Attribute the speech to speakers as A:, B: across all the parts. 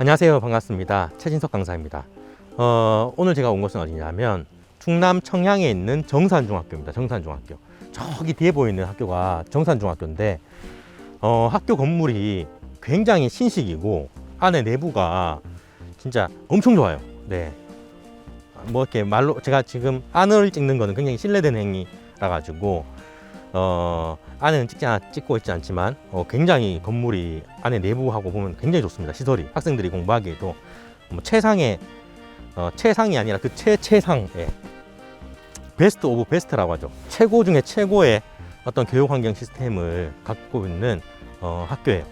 A: 안녕하세요. 반갑습니다. 최진석 강사입니다. 어, 오늘 제가 온 곳은 어디냐면 충남 청양에 있는 정산중학교입니다. 정산중학교. 저기 뒤에 보이는 학교가 정산중학교인데 어, 학교 건물이 굉장히 신식이고 안에 내부가 진짜 엄청 좋아요. 네. 뭐 이렇게 말로 제가 지금 안을 찍는 거는 굉장히 신뢰된 행위라 가지고 어, 안에는 찍지 않, 찍고 있지 않지만 어, 굉장히 건물이 안에 내부하고 보면 굉장히 좋습니다. 시설이 학생들이 공부하기에도 뭐 최상의 어, 최상이 아니라 그 최 최상 예. 베스트 오브 베스트라고 하죠. 최고 중에 최고의 어떤 교육 환경 시스템을 갖고 있는 어, 학교예요.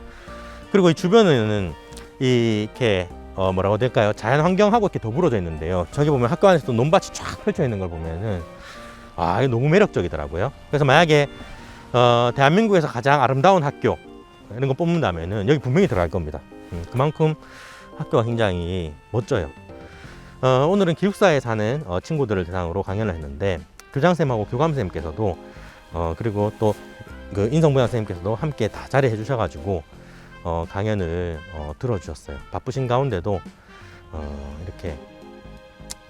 A: 그리고 이 주변에는 이렇게 어, 뭐라고 해야 될까요? 자연 환경하고 이렇게 더불어져 있는데요. 저기 보면 학교 안에서도 논밭이 쫙 펼쳐 있는 걸 보면은 아, 이거 너무 매력적이더라고요. 그래서 만약에 어, 대한민국에서 가장 아름다운 학교 이런 거 뽑는다면은 여기 분명히 들어갈 겁니다. 음, 그만큼 학교가 굉장히 멋져요. 어, 오늘은 기숙사에 사는 어, 친구들을 대상으로 강연을 했는데 교장쌤하고 교감쌤께서도 어, 그리고 또 그 인성분야 선생님께서도 함께 다 자리해 주셔가지고 어, 강연을 어, 들어주셨어요. 바쁘신 가운데도 어, 이렇게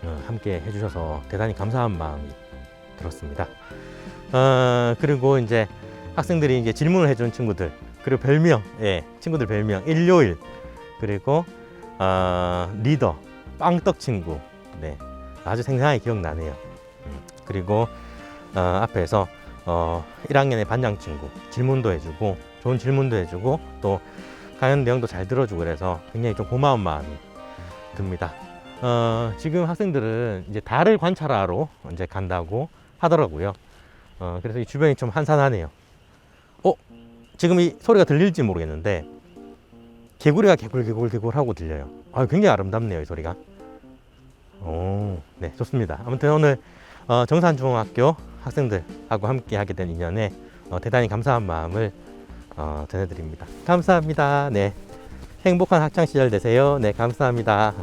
A: 어, 함께 해주셔서 대단히 감사한 마음이 들었습니다. 어, 그리고 이제 학생들이 이제 질문을 해준 친구들 그리고 별명, 예, 친구들 별명 일요일 그리고 어, 리더 빵떡 친구, 네, 아주 생생하게 기억나네요. 음, 그리고 어, 앞에서 어, 1학년의 반장 친구 질문도 해주고 좋은 질문도 해주고 또 강연 내용도 잘 들어주고 그래서 굉장히 좀 고마운 마음이 듭니다. 어, 지금 학생들은 이제 달을 관찰하러 이제 간다고 하더라고요. 어, 그래서 이 주변이 좀 한산하네요. 어, 지금 이 소리가 들릴지 모르겠는데 개구리가 개굴 개굴 개굴 하고 들려요. 아, 굉장히 아름답네요, 이 소리가. 오, 네, 좋습니다. 아무튼 오늘 어, 정산중학교 학생들하고 함께 하게 된 인연에 어, 대단히 감사한 마음을 어, 전해드립니다. 감사합니다. 네. 행복한 학창 시절 되세요. 네, 감사합니다.